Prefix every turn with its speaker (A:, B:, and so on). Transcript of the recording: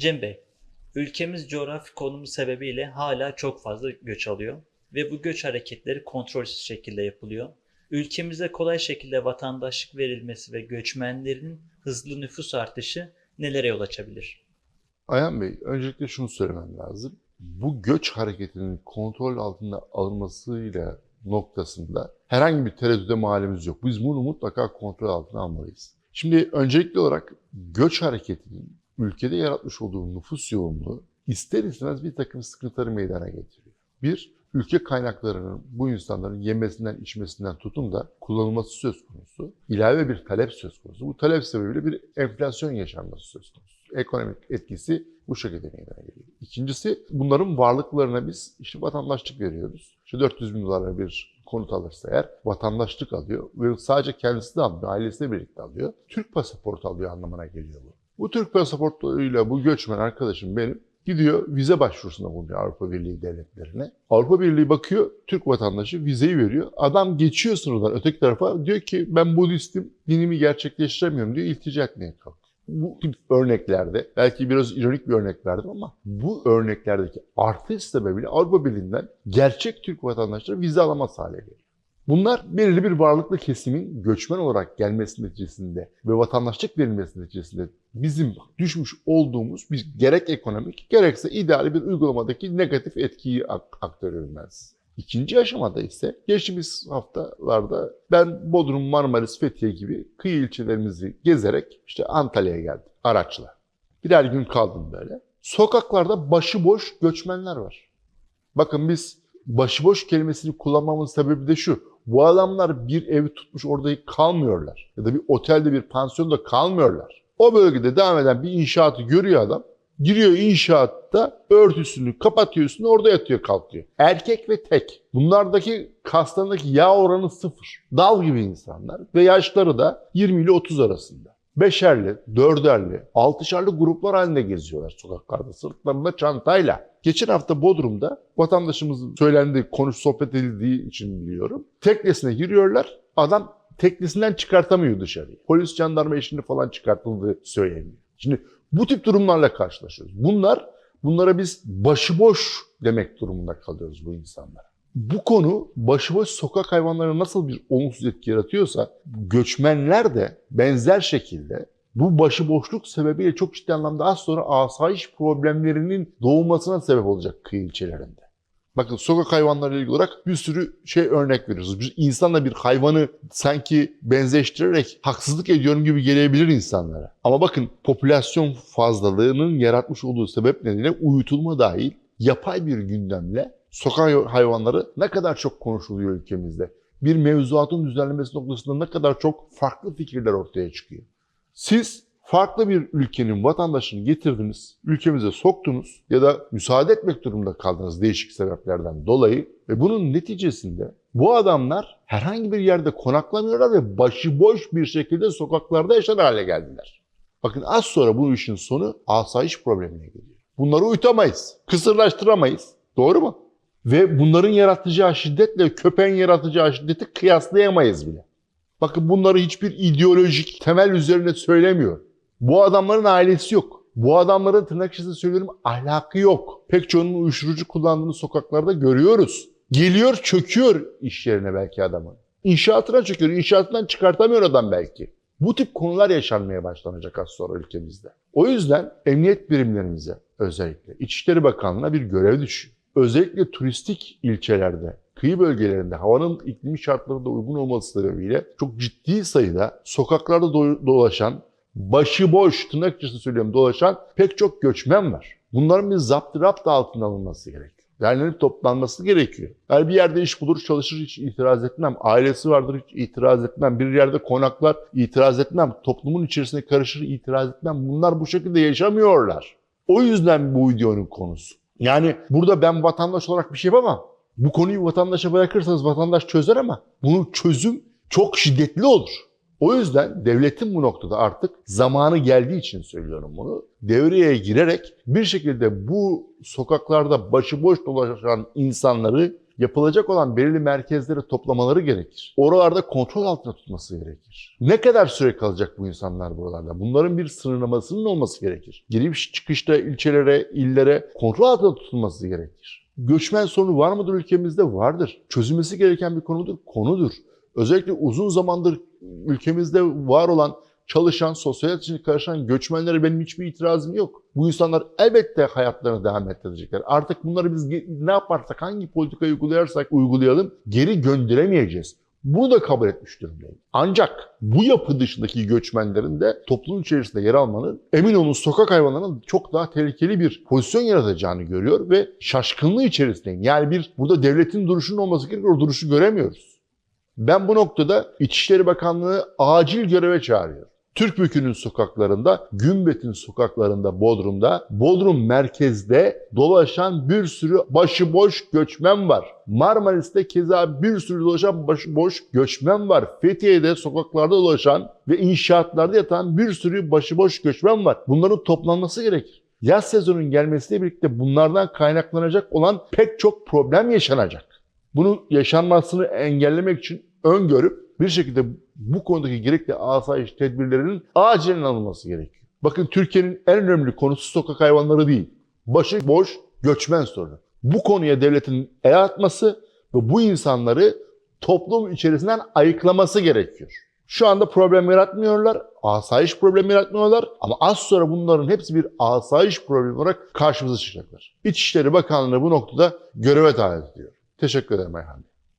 A: Cem Bey, ülkemiz coğrafi konumu sebebiyle hala çok fazla göç alıyor ve bu göç hareketleri kontrolsüz şekilde yapılıyor. Ülkemize kolay şekilde vatandaşlık verilmesi ve göçmenlerin hızlı nüfus artışı nelere yol açabilir?
B: Ayhan Bey, öncelikle şunu söylemem lazım. Bu göç hareketinin kontrol altında alınmasıyla noktasında herhangi bir tereddüde mahallemiz yok. Biz bunu mutlaka kontrol altına almalıyız. Şimdi öncelikli olarak göç hareketinin ülkede yaratmış olduğu nüfus yoğunluğu ister istemez bir takım sıkıntıları meydana getiriyor. Bir, ülke kaynaklarının bu insanların yemesinden, içmesinden tutun da kullanılması söz konusu. İlave bir talep söz konusu. Bu talep sebebiyle bir enflasyon yaşanması söz konusu. Ekonomik etkisi bu şekilde meydana geliyor. İkincisi bunların varlıklarına biz işte vatandaşlık veriyoruz. İşte 400 bin dolara bir konut alırsa eğer vatandaşlık alıyor ve sadece kendisi de almıyor, ailesiyle birlikte alıyor. Türk pasaportu alıyor anlamına geliyor bu. Bu Türk pasaportuyla bu göçmen arkadaşım benim gidiyor vize başvurusunda bulunuyor Avrupa Birliği devletlerine. Avrupa Birliği bakıyor Türk vatandaşı vizeyi veriyor. Adam geçiyor sınırdan öteki tarafa diyor ki ben Budistim dinimi gerçekleştiremiyorum diyor iltica etmeye kalkıyor. Bu tip örneklerde belki biraz ironik bir örnek verdim ama bu örneklerdeki artış sebebiyle Avrupa Birliği'nden gerçek Türk vatandaşları vize alamaz hale geliyor. Bunlar belirli bir varlıklı kesimin göçmen olarak gelmesi neticesinde ve vatandaşlık verilmesi neticesinde bizim düşmüş olduğumuz bir gerek ekonomik gerekse ideal bir uygulamadaki negatif etkiyi ak- aktarıyorum ben size. İkinci aşamada ise geçtiğimiz haftalarda ben Bodrum, Marmaris, Fethiye gibi kıyı ilçelerimizi gezerek işte Antalya'ya geldim araçla. Birer gün kaldım böyle. Sokaklarda başıboş göçmenler var. Bakın biz başıboş kelimesini kullanmamın sebebi de şu. Bu adamlar bir ev tutmuş orada kalmıyorlar. Ya da bir otelde bir pansiyonda kalmıyorlar. O bölgede devam eden bir inşaatı görüyor adam. Giriyor inşaatta örtüsünü kapatıyor üstüne orada yatıyor kalkıyor. Erkek ve tek. Bunlardaki kaslarındaki yağ oranı sıfır. Dal gibi insanlar ve yaşları da 20 ile 30 arasında. Beşerli, dörderli, altışarlı gruplar halinde geziyorlar sokaklarda sırtlarında çantayla. Geçen hafta Bodrum'da vatandaşımızın söylendiği, konuş sohbet edildiği için biliyorum. Teknesine giriyorlar. Adam teknesinden çıkartamıyor dışarıya. Polis jandarma eşini falan çıkartıldığı söyleniyor. Şimdi bu tip durumlarla karşılaşıyoruz. Bunlar, bunlara biz başıboş demek durumunda kalıyoruz bu insanlara. Bu konu başıboş sokak hayvanlarına nasıl bir olumsuz etki yaratıyorsa göçmenler de benzer şekilde bu başıboşluk sebebiyle çok ciddi anlamda az sonra asayiş problemlerinin doğmasına sebep olacak kıyı ilçelerinde. Bakın sokak hayvanlarıyla ilgili olarak bir sürü şey örnek veriyoruz. Bir insanla bir hayvanı sanki benzeştirerek haksızlık ediyorum gibi gelebilir insanlara. Ama bakın popülasyon fazlalığının yaratmış olduğu sebep nedeniyle uyutulma dahil yapay bir gündemle sokak hayvanları ne kadar çok konuşuluyor ülkemizde. Bir mevzuatın düzenlemesi noktasında ne kadar çok farklı fikirler ortaya çıkıyor. Siz farklı bir ülkenin vatandaşını getirdiniz, ülkemize soktunuz ya da müsaade etmek durumunda kaldınız değişik sebeplerden dolayı ve bunun neticesinde bu adamlar herhangi bir yerde konaklamıyorlar ve başıboş bir şekilde sokaklarda yaşar hale geldiler. Bakın az sonra bu işin sonu asayiş problemine geliyor. Bunları uyutamayız, kısırlaştıramayız. Doğru mu? Ve bunların yaratacağı şiddetle köpeğin yaratacağı şiddeti kıyaslayamayız bile. Bakın bunları hiçbir ideolojik temel üzerine söylemiyor. Bu adamların ailesi yok. Bu adamların tırnak içinde söylüyorum ahlakı yok. Pek çoğunun uyuşturucu kullandığını sokaklarda görüyoruz. Geliyor çöküyor iş yerine belki adamın. İnşaatına çöküyor. İnşaatından çıkartamıyor adam belki. Bu tip konular yaşanmaya başlanacak az sonra ülkemizde. O yüzden emniyet birimlerimize özellikle İçişleri Bakanlığı'na bir görev düşüyor. Özellikle turistik ilçelerde, kıyı bölgelerinde havanın iklimi şartlarında uygun olması sebebiyle çok ciddi sayıda sokaklarda do- dolaşan, başıboş tırnak içinde söylüyorum dolaşan pek çok göçmen var. Bunların bir zapt rapt altına alınması gerekiyor. Derlenip toplanması gerekiyor. Eğer bir yerde iş bulur çalışır hiç itiraz etmem. Ailesi vardır hiç itiraz etmem. Bir yerde konaklar itiraz etmem. Toplumun içerisine karışır itiraz etmem. Bunlar bu şekilde yaşamıyorlar. O yüzden bu videonun konusu. Yani burada ben vatandaş olarak bir şey yapamam. Bu konuyu vatandaşa bırakırsanız vatandaş çözer ama bunun çözüm çok şiddetli olur. O yüzden devletin bu noktada artık zamanı geldiği için söylüyorum bunu. Devreye girerek bir şekilde bu sokaklarda başıboş dolaşan insanları yapılacak olan belirli merkezlere toplamaları gerekir. Oralarda kontrol altında tutması gerekir. Ne kadar süre kalacak bu insanlar buralarda? Bunların bir sınırlamasının olması gerekir. Giriş çıkışta ilçelere, illere kontrol altında tutulması gerekir. Göçmen sorunu var mıdır ülkemizde? Vardır. Çözülmesi gereken bir konudur. Konudur. Özellikle uzun zamandır ülkemizde var olan çalışan, sosyal içinde karışan göçmenlere benim hiçbir itirazım yok. Bu insanlar elbette hayatlarını devam ettirecekler. Artık bunları biz ne yaparsak, hangi politikayı uygulayarsak uygulayalım geri gönderemeyeceğiz. Bunu da kabul etmiş durumdayım. Ancak bu yapı dışındaki göçmenlerin de toplum içerisinde yer almanın emin olun sokak hayvanlarının çok daha tehlikeli bir pozisyon yaratacağını görüyor ve şaşkınlığı içerisindeyim. Yani bir burada devletin duruşunun olması gerekiyor. Duruşu göremiyoruz. Ben bu noktada İçişleri Bakanlığı acil göreve çağırıyorum. Türkbükü'nün sokaklarında, Gümbet'in sokaklarında, Bodrum'da, Bodrum merkezde dolaşan bir sürü başıboş göçmen var. Marmaris'te keza bir sürü dolaşan başıboş göçmen var. Fethiye'de sokaklarda dolaşan ve inşaatlarda yatan bir sürü başıboş göçmen var. Bunların toplanması gerekir. Yaz sezonunun gelmesiyle birlikte bunlardan kaynaklanacak olan pek çok problem yaşanacak. Bunu yaşanmasını engellemek için öngörüp bir şekilde bu konudaki gerekli asayiş tedbirlerinin acilen alınması gerekiyor. Bakın Türkiye'nin en önemli konusu sokak hayvanları değil. Başı boş göçmen sorunu. Bu konuya devletin el atması ve bu insanları toplum içerisinden ayıklaması gerekiyor. Şu anda problem yaratmıyorlar, asayiş problemi yaratmıyorlar ama az sonra bunların hepsi bir asayiş problemi olarak karşımıza çıkacaklar. İçişleri Bakanlığı bu noktada göreve davet ediyor. Teşekkür ederim Ayhan.